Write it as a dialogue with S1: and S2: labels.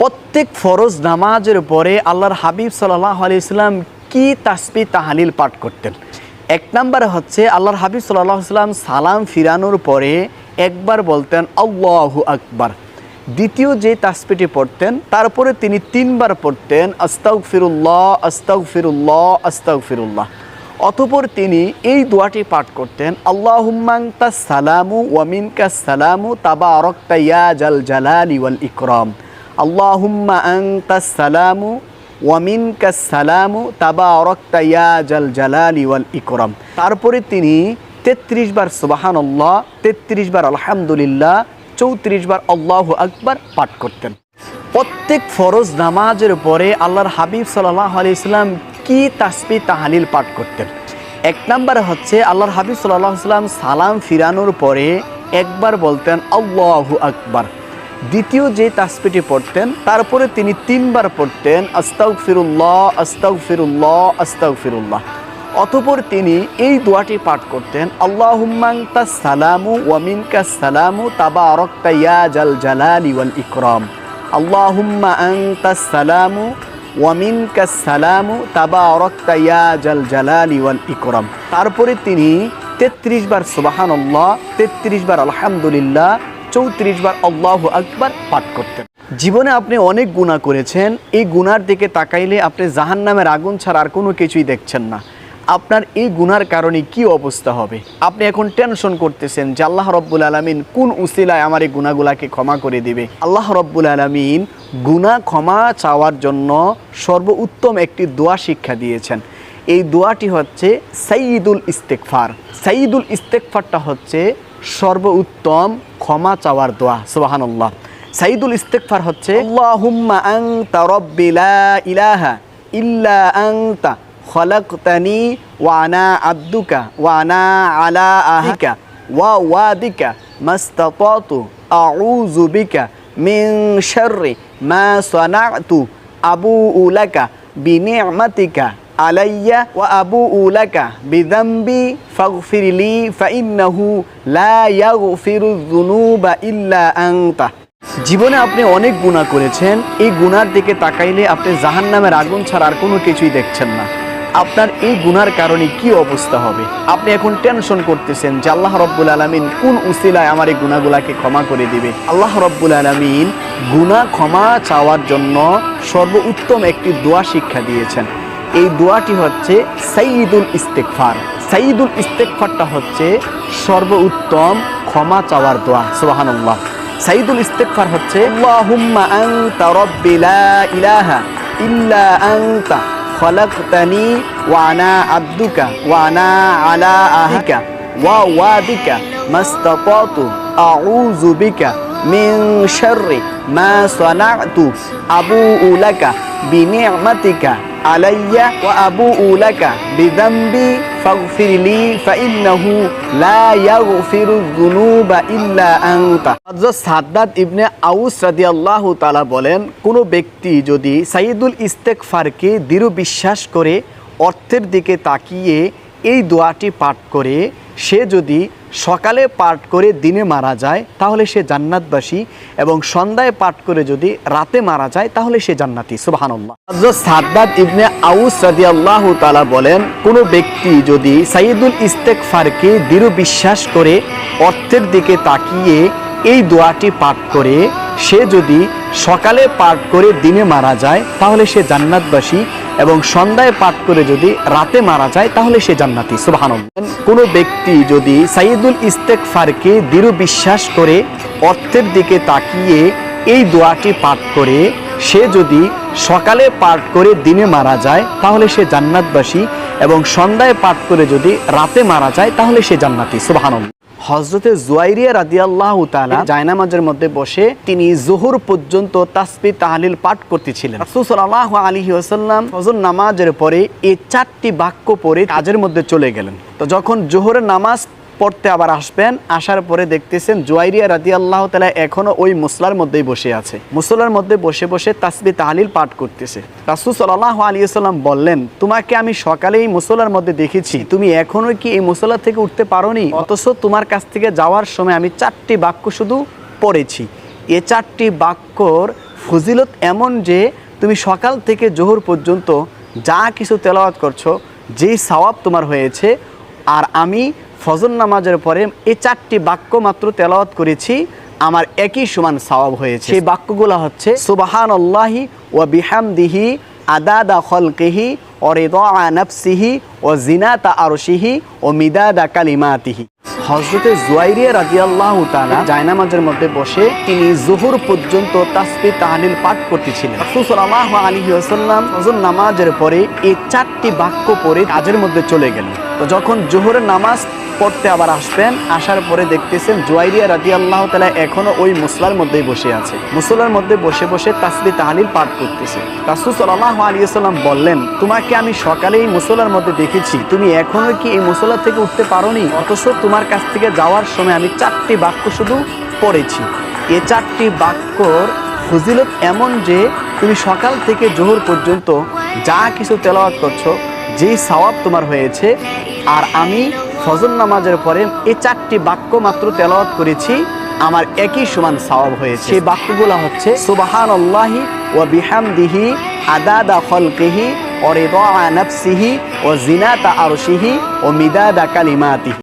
S1: প্রত্যেক ফরজ নামাজের পরে আল্লাহর হাবিব সাল্লাহ আলাইসাল্লাম কি তাসবি তাহালিল পাঠ করতেন? এক নম্বরে হচ্ছে আল্লাহর হাবিব সাল্লাহ সাল্লাম সালাম ফিরানোর পরে একবার বলতেন, আল্লাহু আকবার। দ্বিতীয় যে তাসবিটি পড়তেন, তারপরে তিনি তিনবার পড়তেন আস্তাউ ফিরুল্লাহ আস্তাউ ফিরুল্লাহ আস্তাউ ফিরুল্লাহ অতপর তিনি এই দোয়াটি পাঠ করতেন আল্লাহুম্মাংতা সালামু ওয়ামিনকা সালামু তাবা আরক্তা ইয়া জাল জালালি ওয়াল ইকরাম। আল্লাহুম্মা আংতা সালামু ওয়ামিনকা সালামু তাবা আরক্তা ইয়া জাল জালালি ওয়াল ইকরাম। তারপরে তিনি তেত্রিশ বার সুবাহান আল্লাহ তেত্রিশ বার আলহামদুলিল্লাহ, চৌত্রিশ বার আল্লাহ আকবার পাঠ করতেন। প্রত্যেক ফরজ নামাজের পরে আল্লাহর হাবিব সাল্লাহ আলি ইসলাম কি তাসবি তাহালিল পাঠ করতেন? এক নম্বরে হচ্ছে আল্লাহর হাবিব সাল্লাহ সাল্লাম সালাম ফিরানোর পরে একবার বলতেন আল্লাহু আকবার। দ্বিতীয় যে তাসবিটি পড়তেন তারপরে তিনি তিনবার পড়তেন আস্তাউ ফিরুল্লাহ আস্তাউ ফিরুল্লাহ আস্তাউ ফিরুল্লাহ অতপর তিনি এই দোয়াটি পাঠ করতেন আল্লাহুম্মাংতা সালামু ওয়ামিনকা সালামু তাবা আরক্তা ইয়া জাল জালালি ওয়াল ইকরাম। আল্লাহুম্মা আংতা সালামু ওয়ামিনকা সালামু তাবা আরক্তা ইয়া জাল জালালি ওয়াল ইকরাম। তারপরে তিনি তেত্রিশ বার সুবাহান আল্লাহ তেত্রিশ বার আলহামদুলিল্লাহ চৌত্রিশ বার আল্লাহ আকবার পাঠ করতেন। জীবনে আপনি অনেক গুণা করেছেন, এই গুনার দিকে তাকাইলে আপনি জাহান নামের আগুন ছাড়া আর কোনো কিছুই দেখছেন না। আপনার এই গুনার কারণে কি অবস্থা হবে? আপনি এখন টেনশন করতেছেন যে আল্লাহ রব্বুল আলমিন কোন উসিলায় আমার এই গুণাগুলাকে ক্ষমা করে দিবে? আল্লাহ রব্বুল আলমিন গুণা ক্ষমা চাওয়ার জন্য সর্বোত্তম একটি দোয়া শিক্ষা দিয়েছেন। এই দোয়াটি হচ্ছে সাইদুল ইস্তেকফার সাইদুল ইস্তেকফারটা হচ্ছে সর্বোত্তম ক্ষমা চাওয়ার দোয়া, সুবাহানুল্লাহ। সাইদুল ইস্তেকফার হচ্ছে, আল্লাহুম্মা আনতা রব্বি লা ইলাহা ইল্লা আনতা খলাকতানি ওয়া আনা আবদুকা ওয়া আনা আলা আহিকা ওয়া ওয়াদিকা মাস্তাতাতু আউযু বিকা মিন শাররি মা সানাতু আবুউ লাকা বিনি'মাতিকা আলাইয়া ওয়া আবুউ লাকা বিযামবি ফাগফির লি ফাইন্নাহু লা ইয়াগফিরু যুনুবা ইল্লা আনতা। জীবনে আপনি অনেক গুণা করেছেন, এই গুনার দিকে তাকাইলে আপনি জাহান্নামের আগুন ছাড়া আর কোনো কিছুই দেখছেন না। আপনার এই গুনার কারণে কি অবস্থা হবে? আপনি এখন টেনশন করতেছেন যে আল্লাহ রব্বুল আলমিন কোন উসিলায় আমার এই গুণাগুলাকে ক্ষমা করে দিবে? আল্লাহ রব্বুল আলমিন গুণা ক্ষমা চাওয়ার জন্য সর্বোত্তম একটি দোয়া শিক্ষা দিয়েছেন। এই দোয়াটি হচ্ছে সাইদুল ইস্তেকফার সাইদুল ইস্তেকফারটা হচ্ছে সর্বোত্তম ক্ষমা চাওয়ার দোয়া, সুবাহানুল্লাহ। সাইদুল ইস্তেকফার হচ্ছে, আল্লাহুম্মা আনতা রাব্বি লা ইলাহা ইল্লা আনতা খলাকতানি ওয়া আনা আবদুকা ওয়া আনা আলা আহিকা ওয়া ওয়াদিকা মাস্তাতাতু আউযু বিকা মিন শাররি মা সানাতু আবুউ লাকা বিনি'মাতিকা আলাইয়া ওয়া আবুউ লাকা বিযামবি ফাগফির লি ফাইন্নাহু লা ইয়াগফিরু যুনুবা ইল্লা আনতা। হযরত সাদ্দাত ইবনে আউস রাদিয়াল্লাহু তাআলা বলেন, কোন ব্যক্তি যদি সাইদুল ইস্তেগফারকে দৃঢ় বিশ্বাস করে অর্থের দিকে তাকিয়ে এই দোয়াটি পাঠ করে, সে যদি সকালে পাঠ করে দিনে মারা যায়, তাহলে সে জান্নাতবাসী এবং সন্ধ্যায় পাঠ করে যদি রাতে মারা যায়, তাহলে সে জান্নাতি। সাদ্দাত ইবনে আউস রাদিয়াল্লাহু তাআলা বলেন, কোন ব্যক্তি যদি সাইদুল ইস্তেগফারকে দৃঢ় বিশ্বাস করে অর্থের দিকে তাকিয়ে এই দোয়াটি পাঠ করে, সে যদি সকালে পাঠ করে দিনে মারা যায়, তাহলে সে জান্নাতবাসী এবং সন্ধ্যায় পাঠ করে যদি রাতে মারা যায়, তাহলে সে জান্নাতি। সুবহানাল্লাহ। কোনো ব্যক্তি যদি সাইদুল ইস্তেগফারকে দৃঢ় বিশ্বাস করে অর্থের দিকে তাকিয়ে এই দোয়াটি পাঠ করে, সে যদি সকালে পাঠ করে দিনে মারা যায়, তাহলে সে জান্নাতবাসী এবং সন্ধ্যায় পাঠ করে যদি রাতে মারা যায়, তাহলে সে জান্নাতি। সুবহানাল্লাহ। হজরতে জুয়াইরিয়া রাদিয়াল্লাহ তালা জায়নামাজের মধ্যে বসে তিনি জোহর পর্যন্ত তাসপি তাহালিল পাঠ করতেছিলেন। সুসল্লাহ আলী আসাল্লাম হজর নামাজের পরে এই চারটি বাক্য পরে কাজের মধ্যে চলে গেলেন। তো যখন জোহরের নামাজ পড়তে আবার আসবেন, আসার পরে দেখতেছেন জুয়াইরিয়া রাদি আল্লাহ তালা এখনও ওই মুসলার মধ্যেই বসে আছে। মুসলার মধ্যে বসে বসে তাসবি তাহলিল পাঠ করতেছে। রাসুল সাল্লাহ আলী সাল্লাম বললেন, তোমাকে আমি সকালে এই মুসলার মধ্যে দেখেছি। তুমি এখনও কি এই মুসলা থেকে উঠতে পারোনি? অথচ তোমার কাছ থেকে যাওয়ার সময় আমি চারটি বাক্য শুধু পড়েছি। এ চারটি বাক্যর ফজিলত এমন যে, তুমি সকাল থেকে জোহর পর্যন্ত যা কিছু তেলাওয়াত করছ, যেই সওয়াব তোমার হয়েছে, আর আমি ফজর নামাজের পরে এই চারটি বাক্য মাত্র তেলাওয়াত করেছি আমার একই সমান সওয়াব হয়েছে। সেই বাক্যগুলো হচ্ছে সুবাহান আল্লাহি ও বিহামদিহি আদাদা খলকেহি ও রেদা নফসিহি ও জিনাতা আরশিহি ও মিদাদা কালিমাতিহি। হজরতে জুয়াইরিয়া রাদিয়াল্লাহ তাআলা জায়নামাজের মধ্যে বসে তিনি জোহর পর্যন্ত তাসবিহ তাহলিল পাঠ করতেছিলেন। রাসূল সাল্লাল্লাহু আলাইহি ওয়াসাল্লাম ফজর নামাজের পরে এই চারটি বাক্য পরে কাজের মধ্যে চলে গেলেন। তো যখন জোহরের নামাজ পড়তে আবার আসবেন, আসার পরে দেখতেছেন জুয়াইরিয়া রাদি আল্লাহ তালা এখনও ওই মুসলার মধ্যেই বসে আছে। মুসলার মধ্যে বসে বসে তাসবি তাহালিল পাঠ করতেছে। রাসুল সাল্লাহ আলিয়াল্লাম বললেন, তোমাকে আমি সকালে এই মুসলার মধ্যে দেখেছি। তুমি এখনও কি এই মুসলা থেকে উঠতে পারোনি? অথচ তোমার কাছ থেকে যাওয়ার সময় আমি চারটি বাক্য শুধু পড়েছি। এ চারটি বাক্যর ফজিলত এমন যে, তুমি সকাল থেকে জোহর পর্যন্ত যা কিছু তেলাওয়াত করছ যেই সওয়াব তোমার হয়েছে, আর আমি ফজর নামাজের পরে এই চারটি বাক্য মাত্র তেলাওয়াত করেছি, আমার একই সমান সওয়াব হয়েছে। সেই বাক্যগুলো হচ্ছে সুবাহান আল্লাহি ও বিহামদিহি আদাদা খলকেহি ও রেদা নফসিহি ও জিনা জিনাতা আরশিহি ও মিদা দা কালিমাতিহি।